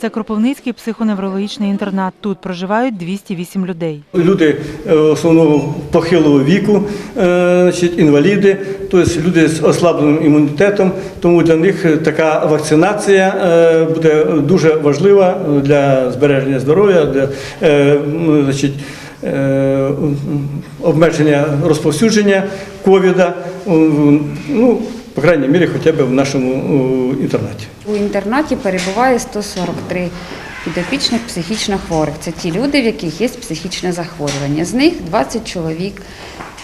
Це Кропивницький психоневрологічний інтернат. Тут проживають 208 людей. Люди е, основного похилого віку, е, інваліди, тобто люди з ослабленим імунітетом. Тому для них така вакцинація е, буде дуже важлива для збереження здоров'я, для е, значить, е, обмеження розповсюдження ковіда. Ну, по крайній мірі, хоча б в нашому інтернаті. У інтернаті перебуває 143 підопічних психічно хворих. Це ті люди, в яких є психічне захворювання. З них 20 чоловік.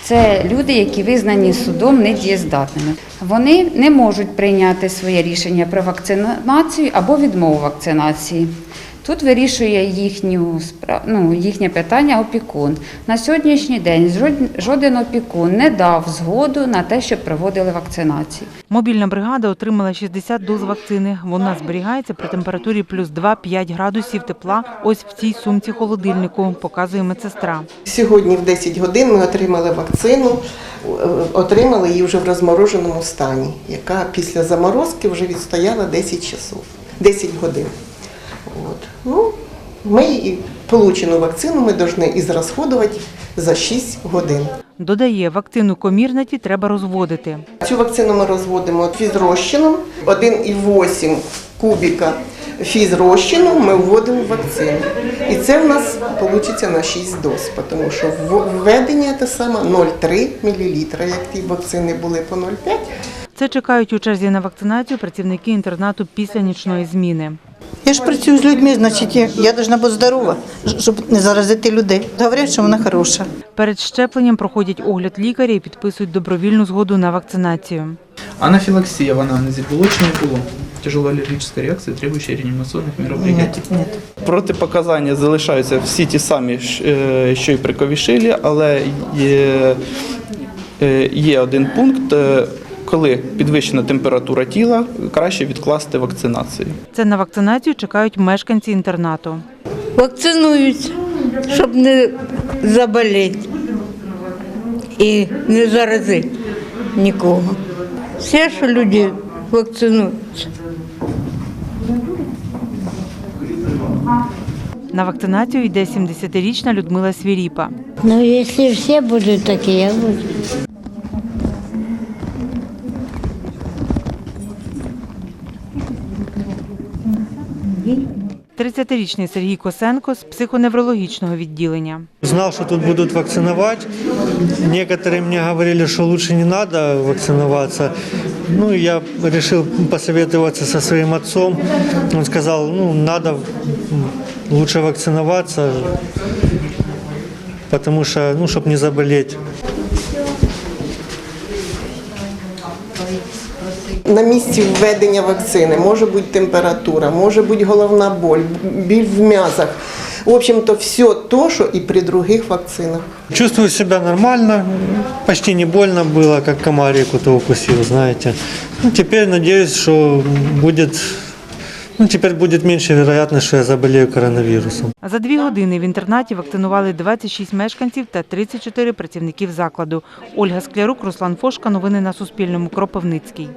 Це люди, які визнані судом недієздатними. Вони не можуть прийняти своє рішення про вакцинацію або відмову вакцинації. Тут вирішує їхню ну, їхнє питання опікун. На сьогоднішній день жод- жоден опікун не дав згоду на те, щоб проводили вакцинацію. Мобільна бригада отримала 60 доз вакцини. Вона зберігається при температурі плюс 2-5 градусів тепла. Ось в цій сумці холодильнику, показує медсестра. Сьогодні в 10 годин ми отримали вакцину, е, отримали її вже в розмороженому стані, яка після заморозки вже відстояла 10 часов, 10 годин. От. Ну, ми получену вакцину ми повинні і зрозходувати за 6 годин. Додає, вакцину комірнаті треба розводити. Цю вакцину ми розводимо фізрозчином, 1,8 кубіка фізрозчину ми вводимо в вакцину. І це в нас вийде на 6 доз, тому що введення те саме 0,3 мл, як ті вакцини були по 0,5. Це чекають у черзі на вакцинацію працівники інтернату після нічної зміни. Я ж працюю з людьми, значить я- я повинна бути здорова, щоб не заразити людей. Говорять, що вона хороша. Перед щепленням проходять огляд лікаря і підписують добровільну згоду на вакцинацію. Анафилаксия в анамнезе было, чи не было? Тяжелая аллергическая реакция, требующая реанимационных мероприятий. Ні, ні. Протипоказання залишаються всі ті самі, ж, е, що й при ковішилі, але є, е, є один пункт, е, коли підвищена температура тіла, краще відкласти вакцинацію. Це на вакцинацію чекають мешканці інтернату. вакцинуються, щоб не заболіти і не заразити нікого. Все, що люди вакцинуються. На вакцинацію йде 70-річна Людмила Свіріпа. Ну, если все будут такие, я буду. 30-річний Сергій Косенко з психоневрологічного відділення. Знал, что тут будут вакциновать. Некоторые мне говорили, что лучше не надо вакциноваться. Ну, я решил посоветоваться со своим отцом. Он сказал, ну, надо м, лучше вакциноваться, потому что, ну, чтобы не заболеть. На місці введення вакцини може бути температура, може бути головна боль, біль в м'язах. В общем-то, все то, що і при других вакцинах. Чувствую себя нормально, почти не больно было, как комарик то укусил, знаете. Ну, теперь надеюсь, что будет, ну, тепер буде менше вероятність, що я заболію коронавірусом. За дві години в інтернаті вакцинували 26 мешканців та 34 працівників закладу. Ольга Склярук, Руслан Фошка. Новини на Суспільному. Кропивницький.